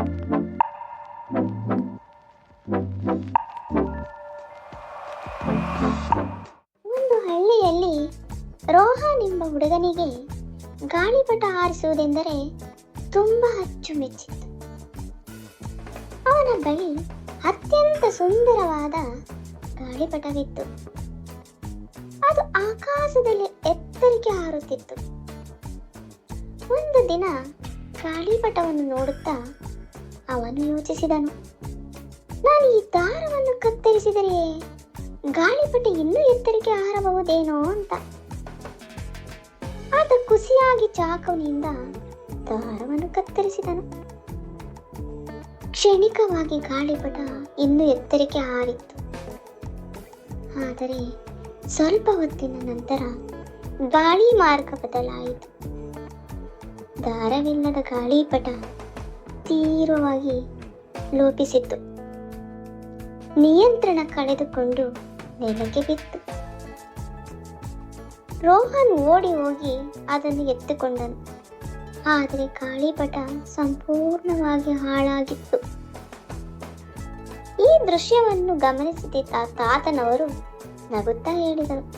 ಒಂದು ಹಳ್ಳಿಯಲ್ಲಿ ರೋಹನ್ ಎಂಬ ಹುಡುಗನಿಗೆ ಗಾಳಿಪಟ ಹಾರಿಸುವುದೆಂದರೆ ತುಂಬಾ ಅಚ್ಚುಮೆಚ್ಚಿತ್ತು ಅವನ ಬಳಿ ಅತ್ಯಂತ ಸುಂದರವಾದ ಗಾಳಿಪಟವಿತ್ತು. ಅದು ಆಕಾಶದಲ್ಲಿ ಎತ್ತರಿಕೆ ಹಾರುತ್ತಿತ್ತು. ಒಂದು ದಿನ ಗಾಳಿಪಟವನ್ನು ನೋಡುತ್ತಾ ಅವನು ಯೋಚಿಸಿದನು. ನಾನು ಈ ದಾರವನ್ನು ಕತ್ತರಿಸಿದರೆ ಗಾಳಿಪಟ ಇನ್ನೂ ಎತ್ತರಕ್ಕೆ ಹಾರಬಹುದೇನೋ ಅಂತ. ಆತ ಖುಷಿಯಾಗಿ ಚಾಕುವಿನಿಂದ ದಾರವನ್ನು ಕತ್ತರಿಸಿದನು. ಕ್ಷಣಿಕವಾಗಿ ಗಾಳಿಪಟ ಇನ್ನೂ ಎತ್ತರಕ್ಕೆ ಹಾರಿತ್ತು. ಆದರೆ ಸ್ವಲ್ಪ ಹೊತ್ತಿನ ನಂತರ ಗಾಳಿ ಮಾರ್ಗ ಬದಲಾಯಿತು. ದಾರವಿಲ್ಲದ ಗಾಳಿಪಟ ತೀವ್ರವಾಗಿ ಲೋಪಿಸಿತ್ತು. ನಿಯಂತ್ರಣ ಕಳೆದುಕೊಂಡು ನೆಲಕ್ಕೆ ಬಿತ್ತು. ರೋಹನ್ ಓಡಿ ಹೋಗಿ ಅದನ್ನು ಎತ್ತುಕೊಂಡನು. ಆದರೆ ಗಾಳಿಪಟ ಸಂಪೂರ್ಣವಾಗಿ ಹಾಳಾಗಿತ್ತು. ಈ ದೃಶ್ಯವನ್ನು ಗಮನಿಸುತ್ತಿದ್ದ ತಾತನವರು ನಗುತ್ತಾ ಹೇಳಿದರು.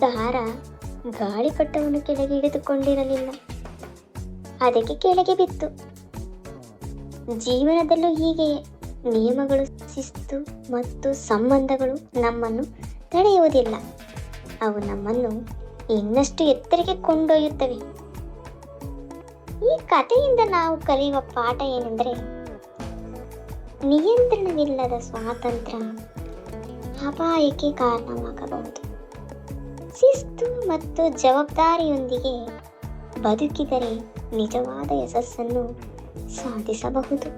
ದಾರ ಗಾಳಿಪಟವನ್ನು ಕೆಳಗೆ ಹಿಡಿದುಕೊಂಡಿರಲಿಲ್ಲ. ಅದಕ್ಕೆ ಕೆಳಗೆ ಬಿತ್ತು. ಜೀವನದಲ್ಲೂ ಹೀಗೆ ನಿಯಮಗಳು ಶಿಸ್ತು ಮತ್ತು ಸಂಬಂಧಗಳು ನಮ್ಮನ್ನು ತಡೆಯುವುದಿಲ್ಲ. ಅವು ನಮ್ಮನ್ನು ಇನ್ನಷ್ಟು ಎತ್ತರಕ್ಕೆ ಕೊಂಡೊಯ್ಯುತ್ತವೆ. ಈ ಕಥೆಯಿಂದ ನಾವು ಕಲಿಯುವ ಪಾಠ ಏನೆಂದರೆ, ನಿಯಂತ್ರಣವಿಲ್ಲದ ಸ್ವಾತಂತ್ರ್ಯ ಅಪಾಯಕ್ಕೆ ಕಾರಣವಾಗಬಹುದು. ಶಿಸ್ತು ಮತ್ತು ಜವಾಬ್ದಾರಿಯೊಂದಿಗೆ ಬದುಕಿದರೆ ನಿಜವಾದ ಯಶಸ್ಸನ್ನು saati sabahladım.